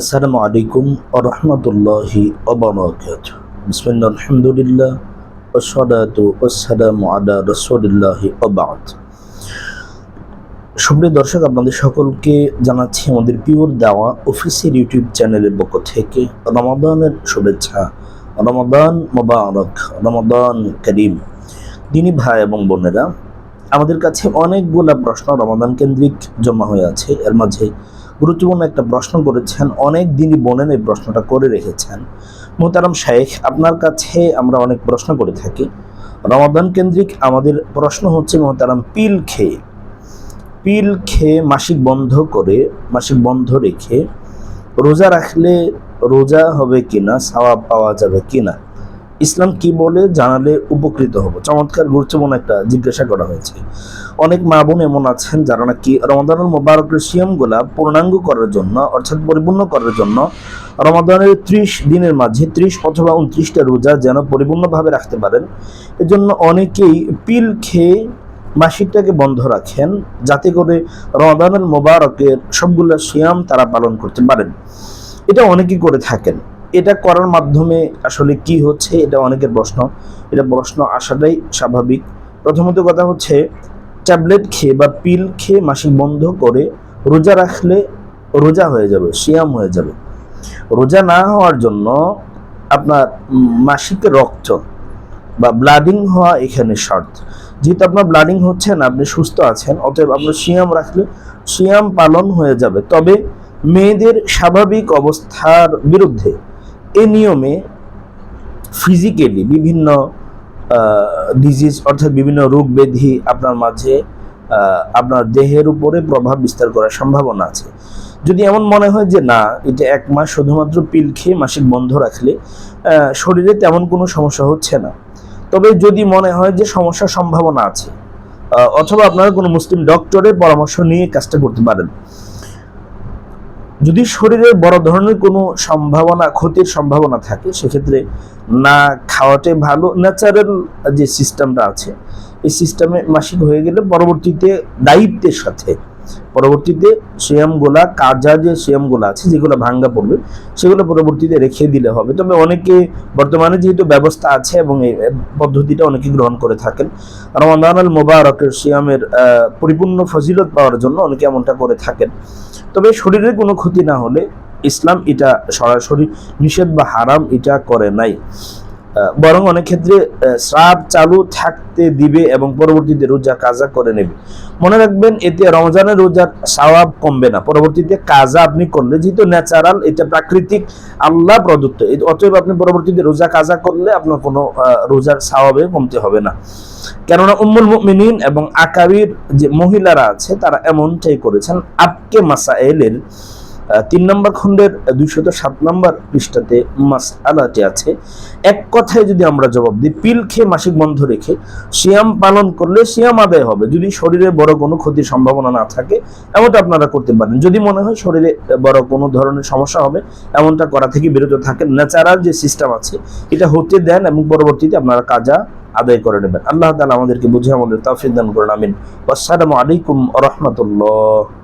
আসসালামু আলাইকুম আরহামতুল্লাহি অবরাকাত বিসমিল্লাহ, আলহামদুলিল্লাহ ওসলাতু ওসালামু আলা রসুলিল্লাহি অবাদ সুপ্রিয় দর্শক, আপনাদের সকলকে জানাচ্ছি আমাদের পিওর দেওয়া অফিসিয়াল ইউটিউব চ্যানেলের পক্ষ থেকে রমাদানের শুভেচ্ছা, রমাদান মোবারক, রমাদান করিম। দিনী ভাই এবং বোনেরা আমাদের কাছে অনেকগুলা প্রশ্ন রমাদান কেন্দ্রিক জমা হয়ে আছে। এর মাঝে গুরুত্বপূর্ণ একটা প্রশ্ন করেছেন, অনেক দিনই বোনেন এই প্রশ্নটা করে রেখেছেন। মোহতারাম শাইখ আপনার কাছে আমরা অনেক প্রশ্ন করে থাকি। রমাদান কেন্দ্রিক আমাদের প্রশ্ন হচ্ছে, মোহতারাম, পিল খেয়ে। পিল খেয়ে মাসিক বন্ধ করে, মাসিক বন্ধ রেখে রোজা রাখলে রোজা হবে কিনা, সাওয়াব পাওয়া যাবে কিনা? ইসলাম কি বলে জানালে উপকৃত হব? চমৎকার, গুরুত্বপূর্ণ একটা জিজ্ঞাসা করা হয়েছে। অনেক মা বোন এমন আছেন যারা নাকি রমাদানুল মোবারকের সিয়ামগুলা পূর্ণাঙ্গ করার জন্য, অর্থাৎ পরিপূর্ণ করার জন্য রমাদানের ত্রিশ দিনের মাঝে, ত্রিশ অথবা উনত্রিশটা রোজা যেন পরিপূর্ণভাবে রাখতে পারেন। এজন্য অনেকেই পিল খেয়ে মাসিকটাকে বন্ধ রাখেন, যাতে করে রমাদানুল মোবারকের সবগুলো সিয়াম তারা পালন করতে পারেন। এটা অনেকেই করে থাকেন। এটা করার মাধ্যমে আসলে কি হচ্ছে, এটা অনেকের প্রশ্ন। এটা প্রশ্ন আসাটাই স্বাভাবিক। প্রথমত কথা হচ্ছে, ট্যাবলেট খেয়ে বা পিল খেয়ে মাসিক বন্ধ করে রোজা রাখলে রোজা হয়ে যাবে, সিয়াম হয়ে যাবে। রোজা না হওয়ার জন্য আপনার মাসিক রক্ত বা ব্লাডিং হওয়া এখানে শর্ত। যেহেতু আপনার ব্লাডিং হচ্ছে না, আপনি সুস্থ আছেন, অতএব আপনার সিয়াম রাখলে সিয়াম পালন হয়ে যাবে। তবে মেয়েদের স্বাভাবিক অবস্থার বিরুদ্ধে এ নিয়মে ফিজিক্যালি বিভিন্ন ডিজিজ অর্থাৎ বিভিন্ন রোগ ব্যাধি আপনার মাঝে আপনার দেহের উপরে প্রভাব বিস্তার করার সম্ভাবনা আছে। যদি এমন মনে হয় যে না, এটা এক মাস শুধুমাত্র পিল খেয়ে মাসিক বন্ধ রাখলে শরীরে তেমন কোনো সমস্যা হচ্ছে না। তবে যদি মনে হয় যে সমস্যার সম্ভাবনা আছে অথবা আপনারা কোনো মুসলিম ডক্টরের পরামর্শ নিয়ে কাজটা করতে পারেন। যদি শরীরে বড় ধরনের কোনো সম্ভাবনা, ক্ষতির সম্ভাবনা থাকে, সেক্ষেত্রে না খাওয়াটাই ভালো। ন্যাচারাল যে সিস্টেমটা আছে, এই সিস্টেমে মাসিক হয়ে গেলে পরবর্তীতে দায়িত্বের সাথে পরবর্তীতে সিয়ামগুলা কাজা যে সিয়ামগুলো আছে, যেগুলো ভাঙ্গা পড়বে, সেগুলো পরবর্তীতে রেখে দিলে হবে। তবে অনেকে বর্তমানে যেহেতু ব্যবস্থা আছে এবং এই পদ্ধতিটা অনেকে গ্রহণ করে থাকেন, রমাদান আল মোবারকের সিয়ামের পরিপূর্ণ ফজিলত পাওয়ার জন্য অনেকে এমনটা করে থাকেন। তবে শরীরের কোনো ক্ষতি না হলে ইসলাম এটা সরাসরি নিষেধ বা হারাম এটা করে নাই। বরং অনেক ক্ষেত্রে শ্রাব চালু থাকতে দিবে এবং পরবর্তীতে রোজা কাজা করে নেবে। মনে রাখবেন, এতে রমজানের রোজার সওয়াব কমবে না। পরবর্তীতে কাজা আপনি করলে, যেহেতু ন্যাচারাল এটা প্রাকৃতিক, আল্লাহ প্রদত্ত। অতএব আপনি পরবর্তীতে রোজা কাজা করলে আপনার কোনো রোজার সওয়াবে কমতে হবে না। কেননা উম্মুল মুমিনিন এবং আকাবির যে মহিলারা আছে, তারা এমনটাই করেছেন, আবকে মাসাইলের তিন নম্বর খণ্ডের দুইশত সাত নম্বর পৃষ্ঠাতে মাস আলাটি আছে, এক কথায় যদি আমরা জবাব দিই, পিল খেয়ে মাসিক বন্ধ রেখে সিয়াম পালন করলে সিয়াম আদায় হবে। যদি শরীরে বড় কোনো ক্ষতির সম্ভাবনা না থাকে, এমনটা আপনারা করতে পারেন। যদি মনে হয় শরীরে বড় কোনো ধরনের সমস্যা হবে, এমনটা করা থেকে বিরত থাকেন। ন্যাচারাল যে সিস্টেম আছে, এটা হতে দেন এবং পরবর্তীতে আপনারা কাজা আদায় করে নেবেন। আল্লাহ তালা আমাদেরকে বুঝে আমাদের তাফিক দান করেন, আমিন। আসসালামু আলাইকুম রহমতুল্লাহ।